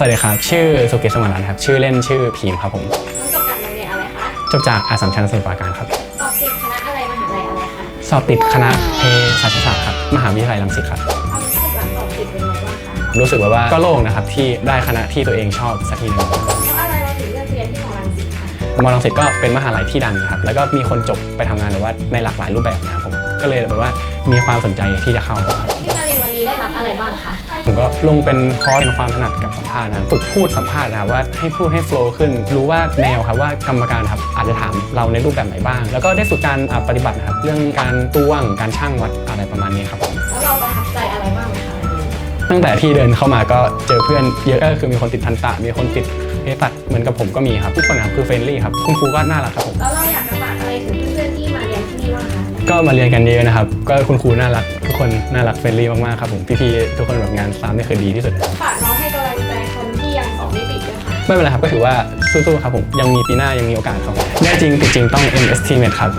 สวัสดีครับ ชื่อสุกิตสมานรัตน์ครับ ชื่อเล่นชื่อพีมครับผมน้องจบจากโรงเรียนอะไรคะ จบจากอาสัมชัญสมุทรปราการครับ สอบติดคณะอะไรมหาลัยอะไรคะ สอบติดคณะเภสัชศาสตร์ครับ มหาวิทยาลัยรังสิตครับความรู้สึกหลังสอบติดเป็นไงบ้างคะ รู้สึกว่าก็โล่งนะครับที่ได้คณะที่ตัวเองชอบสักทีหนึงเพราะอะไรเราถึงเลือกเรียนที่มอรังสิตคะมอรังสิตก็เป็นมหาลัยที่ดังนะครับ แล้วก็มีคนจบไปทำงานแบบว่าในหลากหลายรูปแบบนะครับผม ก็เลยแบบว่ามีความสนใจที่จะเข้าครับที่ ด้รับอะไรบ้างคะ ผมก็ลงเป็นคอร์สเป็นความถนัดกับสัมภาษณ์นะฝึกพูดสัมภาษณ์นะครับว่าให้พูดให้โฟล์ขึ้น รู้ว่าแนวครับว่ากรรมการครับอาจจะถามเราในรูปแบบไหนบ้าง แล้วก็ได้ฝึกการอะปฏิบัตินะครับเรื่องการตวงการช่างวัดอะไรประมาณนี้ครับผมแล้วเราประทับใจอะไรบ้างไหมคะวันนี้ตั้งแต่ที่เดินเข้ามาก็เจอเพื่อนเยอะก็คือมีคนติดทันตะมีคนติดเภสัชเหมือนกับผมก็มีครับทุกคนนะครับคือเฟรนลี่ครับคุณครูก็น่ารักครับผม แล้วเรา มาเรียนกันเยอะนะครับ ก็คุณครูน่ารักทุกคนน่ารักเฟรนลี่มากๆครับผมพี่ๆทุกคนแบบงานซ้ำนี่คือดีที่สุดนะครับฝากน้องให้กำลังใจคนที่ยังสอบไม่ติดด้วยค่ะ ไม่เป็นไรครับก็ถือว่าสู้ๆครับผมยังมีปีหน้ายังมีโอกาสครับผมแน่จริงติดจริงต้อง MST Med ครับ